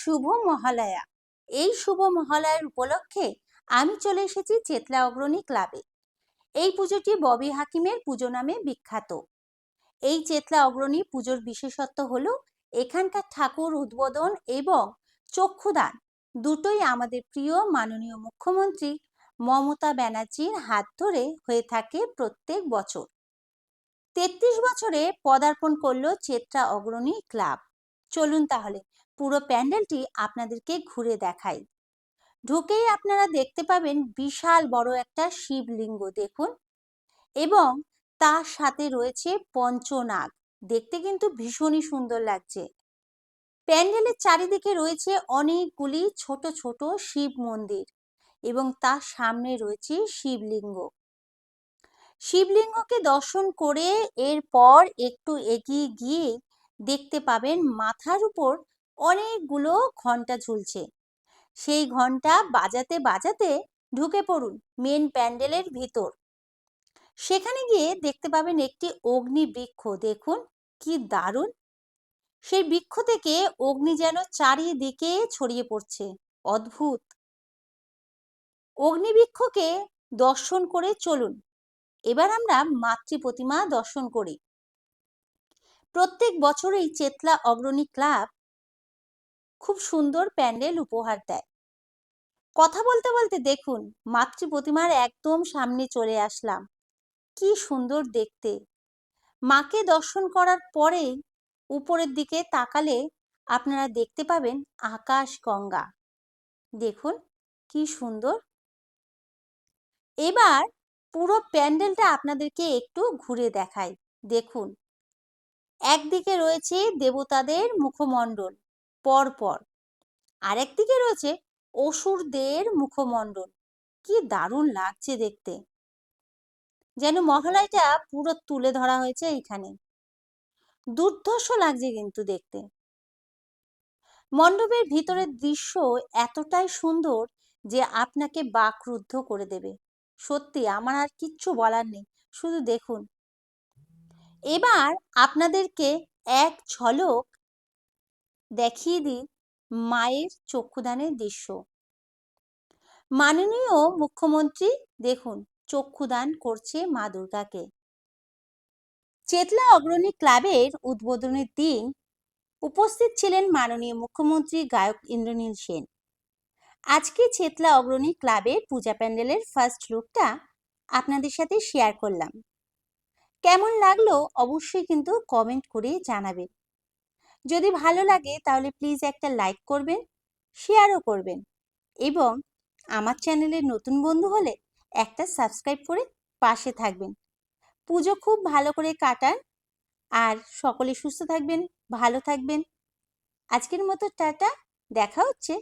শুভ মহালয়া। এই শুভ মহালয়ার উপলক্ষে আমি চলে এসেছি চেতলা অগ্রণী ক্লাবে এই পুজোটি ববি হাকিমের পুজো নামে বিখ্যাত। এই চেতলা অগ্রণী পুজোর বিশেষত্ব হল, এখানকার ঠাকুর উদ্বোধন এবং চক্ষুদান দুটোই আমাদের প্রিয় মাননীয় মুখ্যমন্ত্রী মমতা ব্যানার্জির হাত ধরে হয়ে থাকে প্রত্যেক বছর। তেত্রিশ বছরে পদার্পণ করল চেত্রা অগ্রণী ক্লাব চলুন তাহলে। পুরো প্যান্ডেলটি আপনাদেরকে ঘুরে দেখাই। ঢুকেই আপনারা দেখতে পাবেন বিশাল বড় একটা শিবলিঙ্গ, দেখুন। এবং তার সাথে রয়েছে পঞ্চনাগ। দেখতে কিন্তু ভীষণই সুন্দর লাগছে। প্যান্ডেলের চারিদিকে রয়েছে অনেকগুলি ছোট ছোট শিব মন্দির এবং তার সামনে রয়েছে শিবলিঙ্গ। শিবলিঙ্গকে দর্শন করে এরপর একটু এগিয়ে গিয়ে দেখতে পাবেন মাথার উপর অনেকগুলো ঘণ্টা ঝুলছে। সেই ঘণ্টা বাজাতে বাজাতে ঢুকে পড়ুন মেন প্যান্ডেলের ভিতর। সেখানে গিয়ে দেখতে পাবেন একটি অগ্নি বৃক্ষ দেখুন কি দারুণ! সেই বৃক্ষ থেকে অগ্নি যেন চারিদিকে ছড়িয়ে পড়ছে। অদ্ভুত! অগ্নিবৃক্ষকে দর্শন করে চলুন। এবার আমরা মাতৃ প্রতিমা দর্শন করি। প্রত্যেক বছরই চেতলা অগ্রণী ক্লাব খুব সুন্দর প্যান্ডেল উপহার দেয়। কথা বলতে বলতে দেখুন, মাতৃ প্রতিমার একদম সামনে চলে আসলাম। কি সুন্দর দেখতে। মাকে দর্শন করার পরেই উপরের দিকে তাকালে আপনারা দেখতে পাবেন আকাশ গঙ্গা। দেখুন, কি সুন্দর। এবার পুরো প্যান্ডেলটা আপনাদেরকে একটু ঘুরে দেখাই। দেখুন একদিকে রয়েছে দেবতাদের মুখমণ্ডল, পরপর। আরেকদিকে রয়েছে অসুরদের মুখমণ্ডল। কি দারুণ লাগছে দেখতে। যেন মহালয়টা পুরো তুলে ধরা হয়েছে এইখানে। দুর্ধর্ষ লাগছে কিন্তু দেখতে। মণ্ডপের ভিতরের দৃশ্য এতটাই সুন্দর যে আপনাকে বাকরুদ্ধ করে দেবে। সত্যি, আমার আর কিচ্ছু বলার নেই। শুধু দেখুন এবার আপনাদেরকে এক ঝলক দেখিয়ে দিই মায়ের চক্ষুদানের দৃশ্য। মাননীয় মুখ্যমন্ত্রী, দেখুন, চক্ষুদান করছে মা দুর্গাকে। চেতলা অগ্রণী ক্লাবের উদ্বোধনের দিন উপস্থিত ছিলেন মাননীয় মুখ্যমন্ত্রী গায়ক ইন্দ্রনীল সেন। আজকে চেতলা অগ্রণী ক্লাবের পূজা প্যান্ডেলের ফার্স্ট লুকটা আপনাদের সাথে শেয়ার করলাম। কেমন লাগল অবশ্যই কিন্তু কমেন্ট করে জানাবেন যদি ভালো লাগে তাহলে প্লিজ একটা লাইক করবেন শেয়ারও করবেন এবং আমার চ্যানেলের নতুন বন্ধু হলে একটা সাবস্ক্রাইব করে পাশে থাকবেন। পুজো খুব ভালো করে কাটান আর সকলে সুস্থ থাকবেন, ভালো থাকবেন। আজকের মতো টাটা, দেখা হচ্ছে।